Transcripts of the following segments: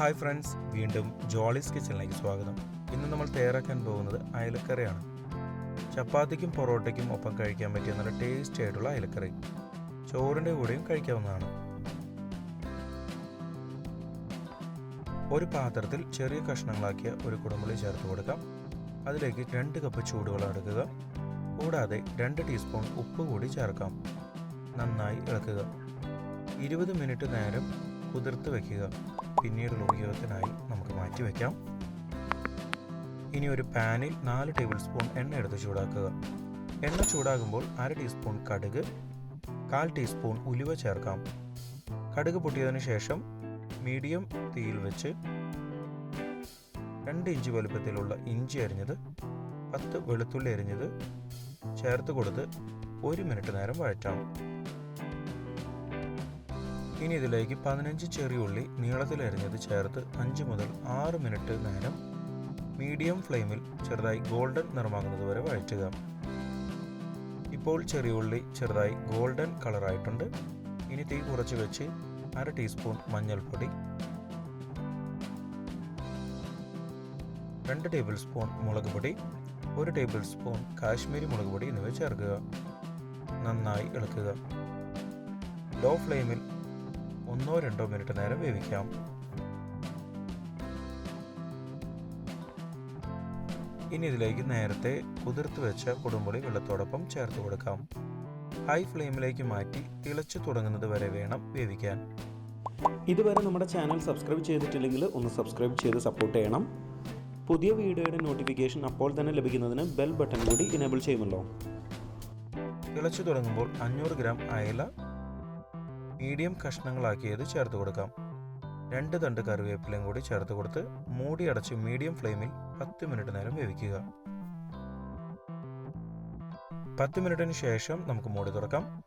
Hi friends വീണ്ടും ജോളിസ് കിച്ചണിലേക്ക് സ്വാഗതം. ഇന്ന് നമ്മൾ തയ്യാറാക്കാൻ പോകുന്നത് അയലക്കറിയാണ്. ചപ്പാത്തിക്കും പൊറോട്ടയ്ക്കും ഒപ്പം കഴിക്കാൻ പറ്റിയ നല്ല ടേസ്റ്റി ആയിട്ടുള്ള അയലക്കറി. ചോറിന്റെ കൂടെയും കഴിക്കാവുന്നതാണ്. ഒരു പാത്രത്തിൽ ചെറിയ കഷ്ണങ്ങളാക്കിയ ഒരു കുടമ്പുളി ചേർത്ത് കൊടുക്കാം. അതിലേക്ക് രണ്ട് കപ്പ് ചൂടുവെള്ളം എടുക്കുക. കൂടാതെ രണ്ട് ടീസ്പൂൺ ഉപ്പ് കൂടി ചേർക്കാം. നന്നായി ഇളക്കുക. ഇരുപത് മിനിറ്റ് നേരം കുതിർത്ത് വെക്കുക. പിന്നീടുള്ള ഉപയോഗത്തിനായി നമുക്ക് മാറ്റി വയ്ക്കാം ഇനി ഒരു പാനിൽ നാല് ടേബിൾ സ്പൂൺ എണ്ണ എടുത്ത് ചൂടാക്കുക. എണ്ണ ചൂടാകുമ്പോൾ അര ടീസ്പൂൺ കടുക് കാൽ ടീസ്പൂൺ ഉലുവ ചേർക്കാം. കടുക് പൊട്ടിയതിന് ശേഷം മീഡിയം തീയിൽ വെച്ച് രണ്ട് ഇഞ്ച് വലുപ്പത്തിലുള്ള ഇഞ്ചി അരിഞ്ഞത് പത്ത് വെളുത്തുള്ളി അരിഞ്ഞത് ചേർത്ത് കൊടുത്ത് ഒരു മിനിറ്റ് നേരം വഴറ്റാം. ഇനി ഇതിലേക്ക് പതിനഞ്ച് ചെറിയ ഉള്ളി നീളത്തിൽ അരിഞ്ഞത് ചേർത്ത് അഞ്ച് മുതൽ ആറ് മിനിറ്റ് നേരം മീഡിയം ഫ്ലെയിമിൽ ചെറുതായി ഗോൾഡൻ നിറമാകുന്നത് വരെ വഴറ്റുക. ഇപ്പോൾ ചെറിയ ഉള്ളി ചെറുതായി ഗോൾഡൻ കളറായിട്ടുണ്ട്. ഇനി തീ കുറച്ച് വെച്ച് അര ടീസ്പൂൺ മഞ്ഞൾപ്പൊടി രണ്ട് ടേബിൾ സ്പൂൺ മുളക് പൊടി ഒരു ടേബിൾ സ്പൂൺ കാശ്മീരി മുളക് പൊടി എന്നിവ ചേർക്കുക. നന്നായി ഇളക്കുക. ലോ ഫ്ലെയിമിൽ ഒന്നോ രണ്ടോ മിനിറ്റ് നേരം വേവിക്കാം. ഇനി ഇതിലേക്ക് നേരത്തെ കുതിർത്ത് വെച്ച കുടുംബുളി വെള്ളത്തോടൊപ്പം ചേർത്ത് കൊടുക്കാം. ഹൈ ഫ്ലെയിമിലേക്ക് മാറ്റി തിളച്ചു തുടങ്ങുന്നത് വരെ വേണം വേവിക്കാൻ. ഇതുവരെ നമ്മുടെ ചാനൽ സബ്സ്ക്രൈബ് ചെയ്തിട്ടില്ലെങ്കിൽ ഒന്ന് സബ്സ്ക്രൈബ് ചെയ്ത് സപ്പോർട്ട് ചെയ്യണം. പുതിയ വീഡിയോയുടെ നോട്ടിഫിക്കേഷൻ അപ്പോൾ തന്നെ ലഭിക്കുന്നതിന് ബെൽ ബട്ടൺ കൂടി ഇനേബിൾ ചെയ്യുമല്ലോ. തിളച്ചു തുടങ്ങുമ്പോൾ അഞ്ഞൂറ് ഗ്രാം അയല മീഡിയം കഷ്ണങ്ങളാക്കിയത് ചേർത്ത് കൊടുക്കാം. രണ്ട് തണ്ട് കറിവേപ്പിലയും കൂടി ചേർത്ത് കൊടുത്ത് മൂടി അടച്ച് മീഡിയം ഫ്ലെയിമിൽ പത്ത് മിനിറ്റ് നേരം വേവിക്കുക. പത്ത് മിനിറ്റിന് ശേഷം നമുക്ക് മൂടി തുറക്കാം.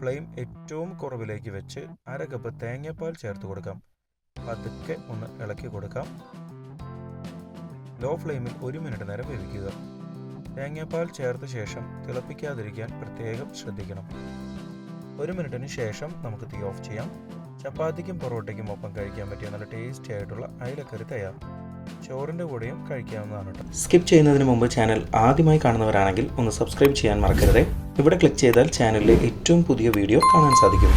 ഫ്ലെയിം ഏറ്റവും കുറവിലേക്ക് വെച്ച് അര കപ്പ് തേങ്ങാപ്പാൽ ചേർത്ത് കൊടുക്കാം. പതുക്കെ ഒന്ന് ഇളക്കി കൊടുക്കാം. ലോ ഫ്ലെയിമിൽ ഒരു മിനിറ്റ് നേരം വേവിക്കുക. തേങ്ങാപ്പാൽ ചേർത്ത ശേഷം തിളപ്പിക്കാതിരിക്കാൻ പ്രത്യേകം ശ്രദ്ധിക്കണം. ഒരു മിനിറ്റിന് ശേഷം നമുക്ക് തീ ഓഫ് ചെയ്യാം. ചപ്പാത്തിക്കും പൊറോട്ടയ്ക്കും ഒപ്പം കഴിക്കാൻ പറ്റിയ നല്ല ടേസ്റ്റി ആയിട്ടുള്ള അയലക്കറി തയ്യാർ. ചോറിന്റെ കൂടെയും കഴിക്കാവുന്നതാണ് കേട്ടോ. സ്കിപ്പ് ചെയ്യുന്നതിന് മുമ്പ് ചാനൽ ആദ്യമായി കാണുന്നവരാണെങ്കിൽ ഒന്ന് സബ്സ്ക്രൈബ് ചെയ്യാൻ മറക്കരുത്. ഇവിടെ ക്ലിക്ക് ചെയ്താൽ ചാനലിലെ ഏറ്റവും പുതിയ വീഡിയോ കാണാൻ സാധിക്കും.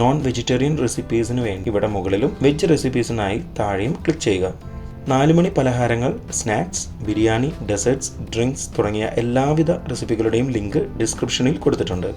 നോൺ വെജിറ്റേറിയൻ റെസിപ്പീസിന് വേണ്ടി ഇവിടെ മുകളിലും വെജ് റെസിപ്പീസിനായി താഴെയും ക്ലിക്ക് ചെയ്യുക. നാലുമണി പലഹാരങ്ങൾ സ്നാക്സ് ബിരിയാണി ഡെസേർട്സ് ഡ്രിങ്ക്സ് തുടങ്ങിയ എല്ലാവിധ റെസിപ്പികളുടെയും ലിങ്ക് ഡിസ്ക്രിപ്ഷനിൽ കൊടുത്തിട്ടുണ്ട്.